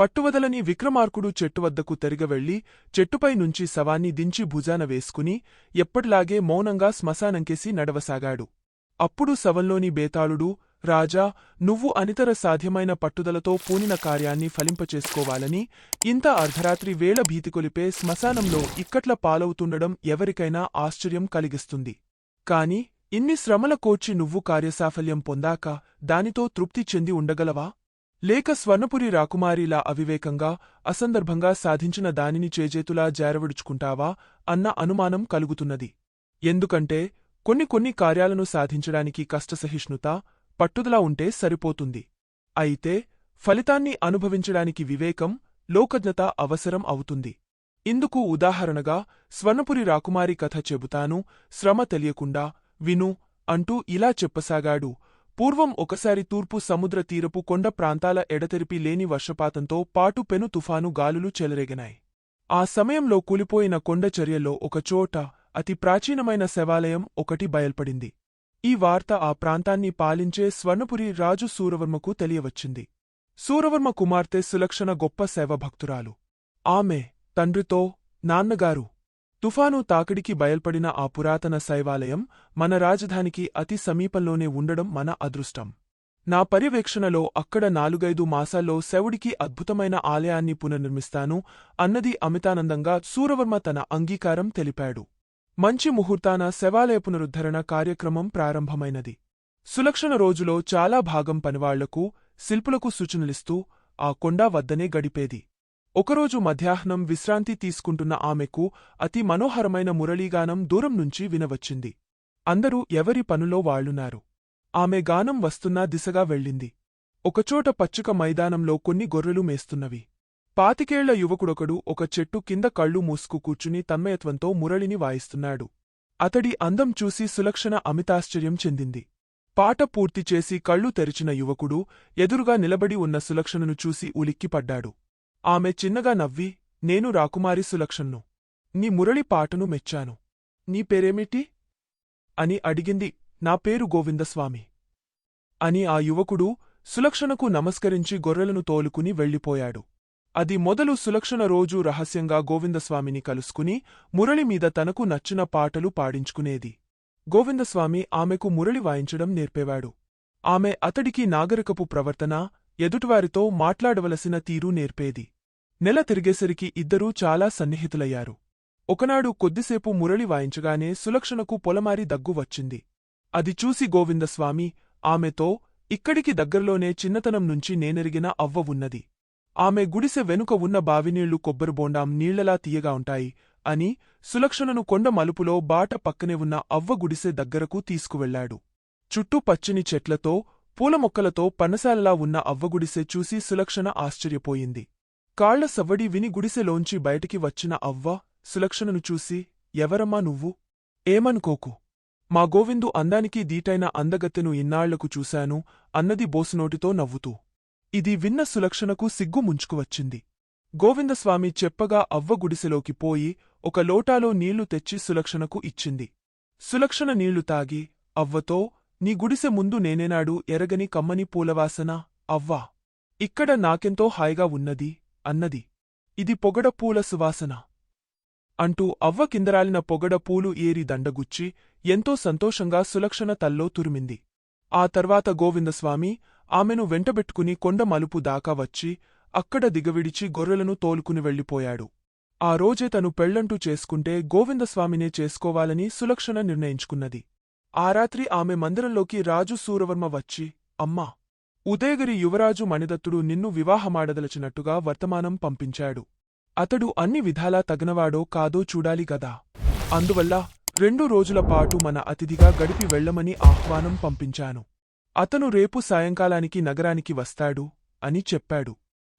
పట్టువదలని విక్రమార్కుడు చెట్టువద్దకు తెరిగవెళ్ళి చెట్టుపై నుంచి శవాన్ని దించి భుజాన వేసుకుని ఎప్పటిలాగే మౌనంగా శ్మశానంకేసి నడవసాగాడు. అప్పుడు శవంలోని బేతాళుడు రాజా నువ్వు అనితర సాధ్యమైన పట్టుదలతో పూనిన కార్యాన్ని ఫలింపచేసుకోవాలని ఇంత అర్ధరాత్రి వేళ భీతికొలిపే శ్మశానంలో ఇక్కట్ల పాలవుతుండడం ఎవరికైనా ఆశ్చర్యం కలిగిస్తుంది. కాని ఇన్ని శ్రమల కోర్చి నువ్వు కార్యసాఫల్యం పొందాక దానితో తృప్తి చెంది ఉండగలవా? లేక స్వర్ణపురి రాకుమారిలా అవివేకంగా అసందర్భంగా సాధించిన దానిని చేజేతులా జారవిడుచుకుంటావా అన్న అనుమానం కలుగుతున్నది. ఎందుకంటే కొన్ని కొన్ని కార్యాలను సాధించడానికి కష్టసహిష్ణుత పట్టుదల ఉంటే సరిపోతుంది. అయితే ఫలితాన్ని అనుభవించడానికి వివేకం లోకజ్ఞత అవసరం అవుతుంది. ఇందుకు ఉదాహరణగా స్వర్ణపురి రాకుమారి కథ చెబుతాను శ్రమ తెలియకుండా విను అంటూ ఇలా చెప్పసాగాడు పూర్వం ఒకసారి తూర్పు సముద్ర తీరపు కొండ ప్రాంతాల ఎడతెరిపి లేని వర్షపాతంతో పాటు పెను తుఫాను గాలులు చెలరేగినాయి. ఆ సమయంలో కూలిపోయిన కొండ చర్యలో ఒకచోట అతి ప్రాచీనమైన శవాలయం ఒకటి బయల్పడింది. ఈ వార్త ఆ ప్రాంతాన్ని పాలించే స్వర్ణపురి రాజు సూరవర్మకు తెలియవచ్చింది. సూరవర్మ కుమార్తె సులక్షణ గొప్ప శైవభక్తురాలు. ఆమె తండ్రితో నాన్నగారు తుఫాను తాకిడికి బయల్పడిన ఆ పురాతన శైవాలయం మన రాజధానికి అతి సమీపంలోనే ఉండడం మన అదృష్టం. నా పర్యవేక్షణలో అక్కడ నాలుగైదు మాసాల్లో శవుడికి అద్భుతమైన ఆలయాన్ని పునర్నిర్మిస్తాను అన్నది అమితానందంగా సూరవర్మ తన అంగీకారం తెలిపాడు. మంచి ముహూర్తాన శవాలయ పునరుద్ధరణ కార్యక్రమం ప్రారంభమైనది. సులక్షణ రోజులో చాలా భాగం పనివాళ్ళకు శిల్పులకు సూచనలిస్తూ ఆ కొండా వద్దనే గడిపేది. ఒకరోజు మధ్యాహ్నం విశ్రాంతి తీసుకుంటున్న ఆమెకు అతి మనోహరమైన మురళీగానం దూరం నుంచి వినవచ్చింది. అందరూ ఎవరి పనులో వాళ్ళున్నారు? ఆమె గానం వస్తున్నా దిశగా వెళ్ళింది. ఒకచోట పచ్చుక మైదానంలో కొన్ని గొర్రెలు మేస్తున్నవి. పాతికేళ్ళ యువకుడొకడు ఒక చెట్టు కింద కళ్ళు మూసుకు కూర్చుని తన్మయత్వంతో మురళిని వాయిస్తున్నాడు. అతడి అందం చూసి సులక్షణ అమితాశ్చర్యం చెందింది. పాట పూర్తి చేసి కళ్ళు తెరిచిన యువకుడు ఎదురుగా నిలబడి ఉన్న సులక్షణను చూసి ఉలిక్కిపడ్డాడు. ఆమె చిన్నగా నవ్వి నేను రాకుమారి సులక్షణ్ను నీ మురళి పాటను మెచ్చాను. నీ పేరేమిటి? అని అడిగింది. నా పేరు గోవిందస్వామి. అని ఆ యువకుడు సులక్షణకు నమస్కరించి గొర్రెలను తోలుకుని వెళ్ళిపోయాడు. అది మొదలు సులక్షణ రోజూ రహస్యంగా గోవిందస్వామిని కలుసుకుని మురళి మీద తనకు నచ్చిన పాటలు పాడించుకునేది. గోవిందస్వామి ఆమెకు మురళి వాయించడం నేర్పేవాడు. ఆమె అతడికి నాగరికపు ప్రవర్తన ఎదుటివారితో మాట్లాడవలసిన తీరు నేర్పేది. నెల తిరిగేసరికి ఇద్దరూ చాలా సన్నిహితులయ్యారు. ఒకనాడు కొద్దిసేపు మురళి వాయించగానే సులక్షణకు పొలమారి దగ్గు వచ్చింది. అది చూసి గోవిందస్వామి ఆమెతో ఇక్కడికి దగ్గరలోనే చిన్నతనం నుంచి నేనెరిగిన అవ్వ ఉన్నది. ఆమె గుడిసె వెనుక ఉన్న బావినీళ్ళు కొబ్బరిబోండాం నీళ్ళలా తీయగా ఉంటాయి అని సులక్షణను కొండ మలుపులో బాట పక్కనే ఉన్న అవ్వ గుడిసె దగ్గరకు తీసుకువెళ్ళాడు చుట్టూ పచ్చని చెట్లతో పూల మొక్కలతో పనసాలలా ఉన్న అవ్వగుడిసె చూసి సులక్షణ ఆశ్చర్యపోయింది. కాళ్ళ సవ్వడి విని గుడిసెలోంచి బయటికి వచ్చిన అవ్వ సులక్షణను చూసి ఎవరమ్మా నువ్వు? ఏమనుకోకు? మా గోవిందు అందానికి దీటైన అందగత్తెను ఇన్నాళ్ళకు చూశాను అన్నది బోసునోటితో నవ్వుతూ. ఇది విన్న సులక్షణకు సిగ్గు ముంచుకువచ్చింది. గోవిందస్వామి చెప్పగా అవ్వ గుడిసెలోకి పోయి ఒక లోటాలో నీళ్ళు తెచ్చి సులక్షణకు ఇచ్చింది. సులక్షణ నీళ్ళు తాగి అవ్వతో నీ గుడిసె ముందు నేనేనాడు ఎరగని కమ్మని పూలవాసన? అవ్వా. ఇక్కడ నాకెంతో హాయిగా ఉన్నది అన్నది. ఇది పొగడ పూల సువాసన. అంటూ అవ్వ కిందరాలిన పొగడ పూలు ఏరి దండగుచ్చి ఎంతో సంతోషంగా సులక్షణ తల్లో తురిమింది. ఆ తర్వాత గోవిందస్వామి ఆమెను వెంటబెట్టుకుని కొండ మలుపు దాకా వచ్చి అక్కడ దిగవిడిచి గొర్రెలను తోలుకుని వెళ్ళిపోయాడు. ఆ రోజే తను పెళ్ళంటూ చేసుకుంటే గోవిందస్వామినే చేసుకోవాలని సులక్షణ నిర్ణయించుకున్నది. ఆ రాత్రి ఆమె మందిరంలోకి రాజు సూరవర్మ వచ్చి అమ్మా ఉదయగిరి యువరాజు మణిదత్తుడు నిన్ను వివాహమాడదలచినట్టుగా వర్తమానం పంపించాడు. అతడు అన్ని విధాలా తగినవాడో కాదో చూడాలి గదా. అందువల్ల రెండు రోజుల పాటు మన అతిథిగా గడిపి వెళ్ళమని ఆహ్వానం పంపించాను. అతను రేపు సాయంకాలానికి నగరానికి వస్తాడు అని చెప్పాడు.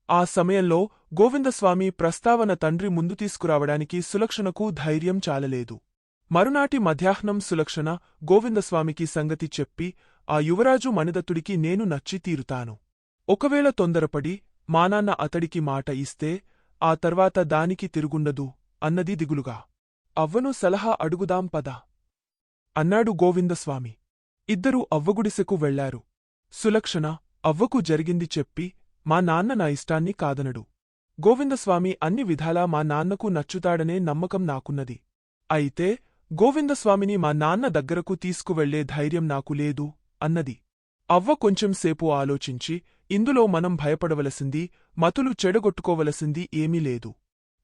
ఆ సమయంలో గోవిందస్వామి ప్రస్తావన తండ్రి ముందు తీసుకురావడానికి సులక్షణకు ధైర్యం చాలలేదు. మరునాటి మధ్యాహ్నం సులక్షణ గోవిందస్వామికి సంగతి చెప్పి ఆ యువరాజు మణిదత్తుడికి నేను నచ్చి తీరుతాను. ఒకవేళ తొందరపడి మానాన్న అతడికి మాట ఇస్తే ఆ తర్వాత దానికి తిరుగుండదు అన్నది దిగులుగా. అవ్వను సలహా అడుగుదాం పద. అన్నాడు గోవిందస్వామి. ఇద్దరూ అవ్వగుడిసెకు వెళ్ళారు. సులక్షణ అవ్వకు జరిగింది చెప్పి మా నాన్న నా ఇష్టాన్ని కాదనడు. గోవిందస్వామి అన్ని విధాలా మా నాన్నకు నచ్చుతాడనే నమ్మకం నాకున్నది. అయితే గోవిందస్వామిని మా నాన్న దగ్గరకు తీసుకువెళ్ళే ధైర్యం నాకు లేదు అన్నది. అవ్వ కొంచెంసేపు ఆలోచించి ఇందులో మనం భయపడవలసింది మతులు చెడగొట్టుకోవలసింది ఏమీ లేదు.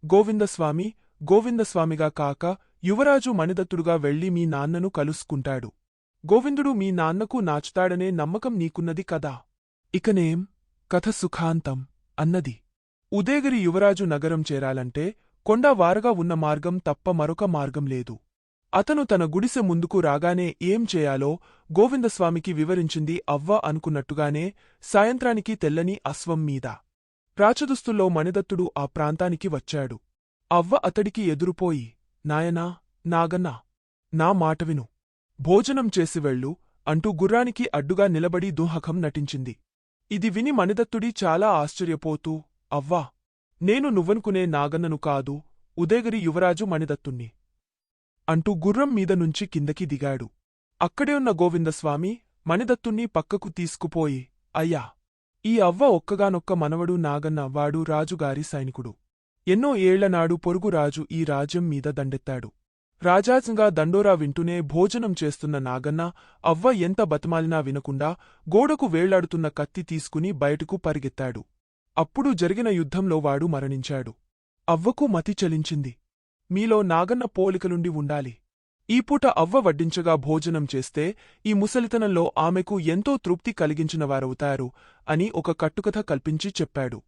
గోవిందస్వామి గోవిందస్వామిగా కాక యువరాజు మణిదత్తుడుగా వెళ్ళి మీ నాన్నను కలుసుకుంటాడు. గోవిందుడు మీ నాన్నకు నాచుతాడనే నమ్మకం నీకున్నది కదా. ఇకనేం? కథ సుఖాంతం అన్నది. ఉదయగిరి యువరాజు నగరం చేరాలంటే కొండా వారగా ఉన్న మార్గం తప్ప మరొక మార్గం లేదు. అతను తన గుడిసె ముందుకు రాగానే ఏం చేయాలో గోవిందస్వామికి వివరించింది అవ్వ అనుకున్నట్టుగానే సాయంత్రానికి తెల్లని అశ్వం మీద. రాచదుస్తుల్లో మణిదత్తుడు ఆ ప్రాంతానికి వచ్చాడు. అవ్వ అతడికి ఎదురుపోయి నాయనా నాగన్నా నా మాట విను. భోజనం చేసి వెళ్ళు అంటూ గుర్రానికి అడ్డుగా నిలబడి దుహకం నటించింది. ఇది విని మణిదత్తుడి చాలా ఆశ్చర్యపోతూ అవ్వా నేను నువ్వనుకునే నాగన్నను కాదు ఉదయగిరి యువరాజు మణిదత్తుణ్ణి. అంటూ గుర్రం మీద నుంచి కిందకి దిగాడు. అక్కడే ఉన్న గోవిందస్వామి మణిదత్తుణ్ణి పక్కకు తీసుకుపోయి అయ్యా ఈ అవ్వ ఒక్కగానొక్క మనవడు నాగన్న వాడు రాజుగారి సైనికుడు. ఎన్నో ఏళ్ళనాడు పొరుగురాజు ఈ రాజ్యం మీద దండెత్తాడు. రాజాజంగా దండోరా వింటూనే భోజనం చేస్తున్న నాగన్న అవ్వ ఎంత బతమాలినా వినకుండా గోడకు వేళ్ళాడుతున్న కత్తి తీసుకుని బయటకు పరిగెత్తాడు. అప్పుడు జరిగిన యుద్ధంలో వాడు మరణించాడు. అవ్వకు మతి చలించింది. మీలో నాగన్న పోలికలుండి ఉండాలి. ఈ పూట అవ్వ వడ్డించగా భోజనం చేస్తే ఈ ముసలితనంలో ఆమెకు ఎంతో తృప్తి కలిగించినవారవుతారు అని ఒక కట్టుకథ కల్పించి చెప్పాడు.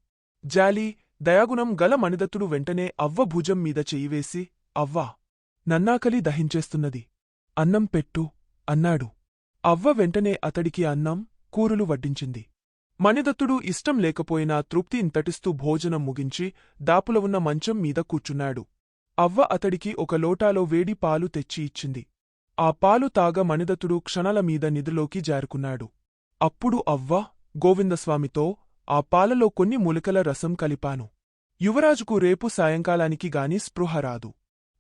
జాలి దయాగుణం గల మణిదత్తుడు వెంటనే అవ్వ భుజం మీద చెయ్యివేసి అవ్వా నన్నాకలి దహించేస్తున్నది. అన్నం పెట్టు అన్నాడు. అవ్వ వెంటనే అతడికి అన్నం కూరలు వడ్డించింది. మణిదత్తుడు ఇష్టం లేకపోయినా తృప్తి ఇంతటిస్తూ భోజనం ముగించి దాపుల ఉన్న మంచం మీద కూర్చున్నాడు. అవ్వ అతడికి ఒక లోటాలో వేడి పాలు తెచ్చి ఇచ్చింది. ఆ పాలు తాగ మణిదత్తుడు క్షణాల మీద నిధిలోకి జారుకున్నాడు. అప్పుడు అవ్వ గోవిందస్వామితో ఆ పాలలో కొన్ని ములికల రసం కలిపాను. యువరాజుకు రేపు సాయంకాలానికి గాని స్పృహ రాదు.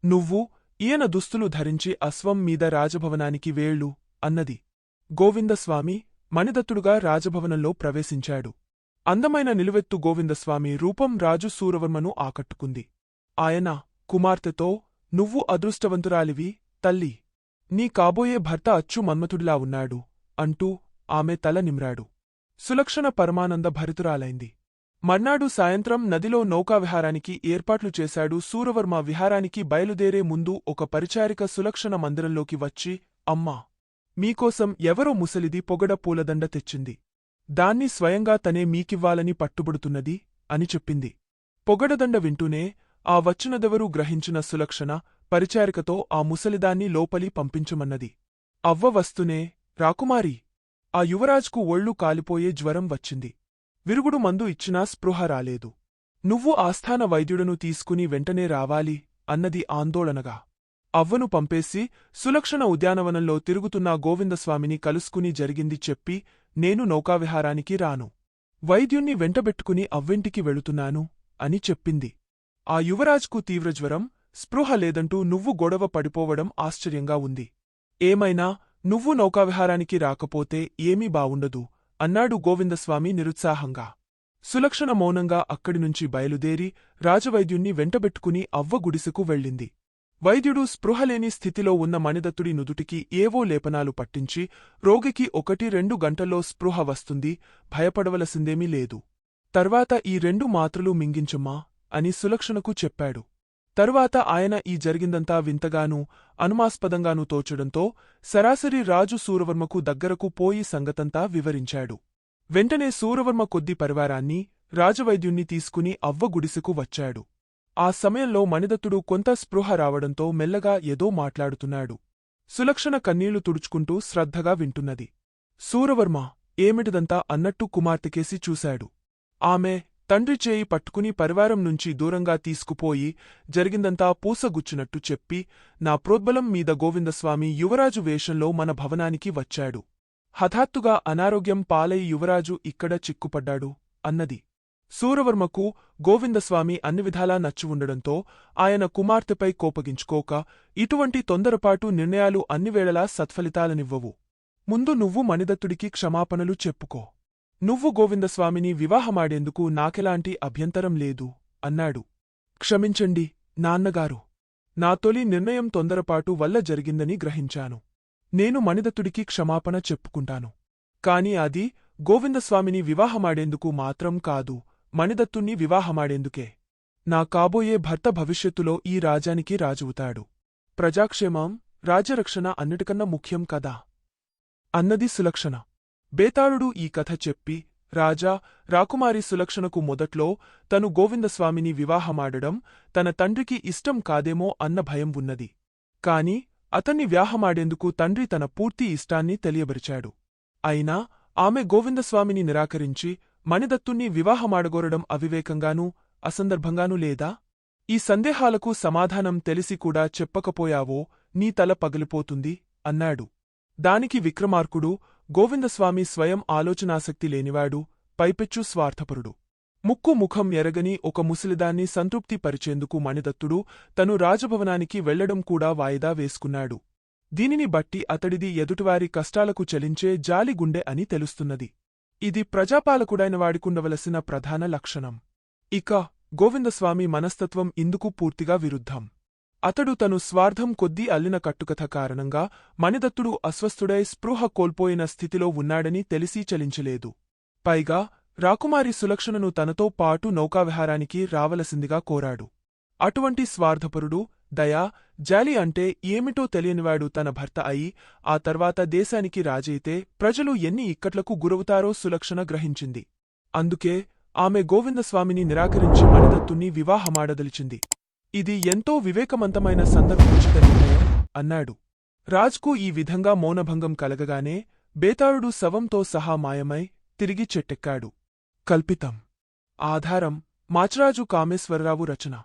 నువ్వు ఈయన దుస్తులు ధరించి అశ్వం మీద రాజభవనానికి వేళ్ళు అన్నది. గోవిందస్వామి మణిదత్తుడుగా రాజభవనంలో ప్రవేశించాడు. అందమైన నిలువెత్తు గోవిందస్వామి రూపం రాజు సూరవర్మను ఆకట్టుకుంది. ఆయన కుమార్తెతో నువ్వు అదృష్టవంతురాలివి తల్లి. నీ కాబోయే భర్త అచ్చు మన్మథుడిలా ఉన్నాడు అంటూ ఆమె తల నిమ్రాడు. సులక్షణ పరమానంద భరితురాలైంది. మర్నాడు సాయంత్రం నదిలో నౌకావిహారానికి ఏర్పాట్లు చేశాడు సూరవర్మ విహారానికి బయలుదేరే ముందు ఒక పరిచారిక సులక్షణ మందిరంలోకి వచ్చి అమ్మా మీకోసం ఎవరో ముసలిది పొగడ పూలదండ తెచ్చింది. దాన్ని స్వయంగా తనే మీకివ్వాలని పట్టుబడుతున్నది అని చెప్పింది. పొగడదండ వింటూనే ఆ వచ్చినదెవరూ గ్రహించిన సులక్షణ పరిచారికతో ఆ ముసలిదాన్ని లోపలి పంపించమన్నది. అవ్వ వస్తూనే రాకుమారి! ఆ యువరాజ్కు ఒళ్ళు కాలిపోయే జ్వరం వచ్చింది. విరుగుడు మందు ఇచ్చినా స్పృహ రాలేదు. నువ్వు ఆస్థాన వైద్యుడను తీసుకుని వెంటనే రావాలి అన్నది ఆందోళనగా. అవ్వను పంపేసి సులక్షణ ఉద్యానవనంలో తిరుగుతున్న గోవిందస్వామిని కలుసుకుని జరిగింది చెప్పి నేను నౌకావిహారానికి రాను. వైద్యుణ్ణి వెంటబెట్టుకుని అవ్వింటికి వెళుతున్నాను అని చెప్పింది. ఆ యువరాజ్కు తీవ్రజ్వరం స్పృహ లేదంటూ నువ్వు గొడవ పడిపోవడం ఆశ్చర్యంగా ఉంది. ఏమైనా నువ్వు నౌకావిహారానికి రాకపోతే ఏమీ బావుండదు అన్నాడు గోవిందస్వామి నిరుత్సాహంగా. సులక్షణ మౌనంగా అక్కడినుంచి బయలుదేరి రాజవైద్యుణ్ణి వెంటబెట్టుకుని అవ్వ గుడిసెకు వెళ్ళింది. వైద్యుడు స్పృహలేని స్థితిలో ఉన్న మణిదత్తుడి నుదుటికి ఏవో లేపనాలు పట్టించి రోగికి ఒకటి రెండు గంటల్లో స్పృహ వస్తుంది భయపడవలసిందేమీ లేదు. తర్వాత ఈ రెండు మాత్రలు మింగించమ్మా అని సులక్షణకు చెప్పాడు. తరువాత ఆయన ఈ జరిగిందంతా వింతగానూ అనుమాస్పదంగానూ తోచడంతో సరాసరి రాజు సూరవర్మకు దగ్గరకు పోయి సంగతంతా వివరించాడు. వెంటనే సూరవర్మ కొద్ది పరివారాన్ని రాజవైద్యుణ్ణి తీసుకుని అవ్వ గుడిసెకు వచ్చాడు. ఆ సమయంలో మణిదత్తుడు కొంత స్పృహ రావడంతో మెల్లగా ఏదో మాట్లాడుతున్నాడు. సులక్షణ కన్నీళ్ళు తుడుచుకుంటూ శ్రద్ధగా వింటున్నది. సూరవర్మ ఏమిటిదంతా అన్నట్టు కుమార్తెకేసి చూశాడు. ఆమె తండ్రి చేయి పట్టుకుని పరివారం నుంచి దూరంగా తీసుకుపోయి జరిగిందంతా పూసగుచ్చినట్టు చెప్పి నా ప్రోద్బలం మీద గోవిందస్వామి యువరాజు వేషంలో మన భవనానికి వచ్చాడు. హఠాత్తుగా అనారోగ్యం పాలై యువరాజు ఇక్కడ చిక్కుపడ్డాడు అన్నది. సూరవర్మకు గోవిందస్వామి అన్ని విధాలా నచ్చి ఉండడంతో ఆయన కుమార్తెపై కోపగించుకోక ఇటువంటి తొందరపాటు నిర్ణయాలు అన్నివేళలా సత్ఫలితాలనివ్వవు. ముందు నువ్వు మణిదత్తుడికి క్షమాపణలు చెప్పుకో. నువ్వు గోవిందస్వామిని వివాహమాడేందుకు నాకెలాంటి అభ్యంతరం లేదు అన్నాడు. క్షమించండి నాన్నగారు. నా తొలి నిర్ణయం తొందరపాటు వల్ల జరిగిందని గ్రహించాను. నేను మణిదత్తుడికి క్షమాపణ చెప్పుకుంటాను. కాని అది గోవిందస్వామిని వివాహమాడేందుకు మాత్రం కాదు మణిదత్తుణ్ణి వివాహమాడేందుకే. నా కాబోయే భర్త భవిష్యత్తులో ఈ రాజానికి రాజువుతాడు. ప్రజాక్షేమం రాజ్యరక్షణ అన్నిటికన్నా ముఖ్యం కదా? అన్నది సులక్షణ. బేతాళుడు ఈ కథ చెప్పి రాజా రాకుమారి సులక్షణకు మొదట్లో తను గోవిందస్వామిని వివాహమాడడం తన తండ్రికి ఇష్టం కాదేమో అన్న భయం ఉన్నది. కాని అతన్ని వ్యాహమాడేందుకు తండ్రి తన పూర్తి ఇష్టాన్ని తెలియబరిచాడు. అయినా ఆమె గోవిందస్వామిని నిరాకరించి మణిదత్తుణ్ణి వివాహమాడగోరడం అవివేకంగానూ అసందర్భంగానూ లేదా? ఈ సందేహాలకు సమాధానం తెలిసి కూడా చెప్పకపోయావో నీ తల పగిలిపోతుంది అన్నాడు. దానికి విక్రమార్కుడు గోవిందస్వామి స్వయం ఆలోచనాసక్తి లేనివాడు పైపెచ్చు స్వార్థపరుడు. ముక్కు ముఖం ఎరగని ఒక ముసలిదాన్ని సంతృప్తి పరిచేందుకు మణిదత్తుడు తను రాజభవనానికి వెళ్ళడం కూడా వాయిదా వేసుకున్నాడు. దీనిని బట్టి అతడిది ఎదుటివారి కష్టాలకు చలించే జాలిగుండె అని తెలుస్తున్నది. ఇది ప్రజాపాలకుడైన వాడికుండవలసిన ప్రధాన లక్షణం. ఇక గోవిందస్వామి మనస్తత్వం ఇందుకు పూర్తిగా విరుద్ధం. అతడు తను స్వార్థం కొద్దీ అల్లిన కట్టుకథ కారణంగా మణిదత్తుడు అస్వస్థుడై స్పృహ కోల్పోయిన స్థితిలో ఉన్నాడని తెలిసీ చలించలేదు. పైగా రాకుమారి సులక్షణను తనతో పాటు నౌకావిహారానికి రావలసిందిగా కోరాడు. అటువంటి స్వార్థపరుడు దయా జాలి అంటే ఏమిటో తెలియనివాడు తన భర్త అయి ఆ తర్వాత దేశానికి రాజైతే ప్రజలు ఎన్ని ఇక్కట్లకు గురవుతారో సులక్షణ గ్రహించింది. అందుకే ఆమె గోవిందస్వామిని నిరాకరించి మణిదత్తుణ్ణి వివాహమాడదలిచింది. ఇది ఎంతో వివేకవంతమైన సందర్భోచిత నిర్ణయం అన్నాడు. రాజ్కు ఈ విధంగా మౌనభంగం కలగగానే బేతాళుడు శవంతో సహా మాయమై తిరిగి చెట్టెక్కాడు. కల్పితం. ఆధారం. మాచరాజు కామేశ్వరరావు రచన.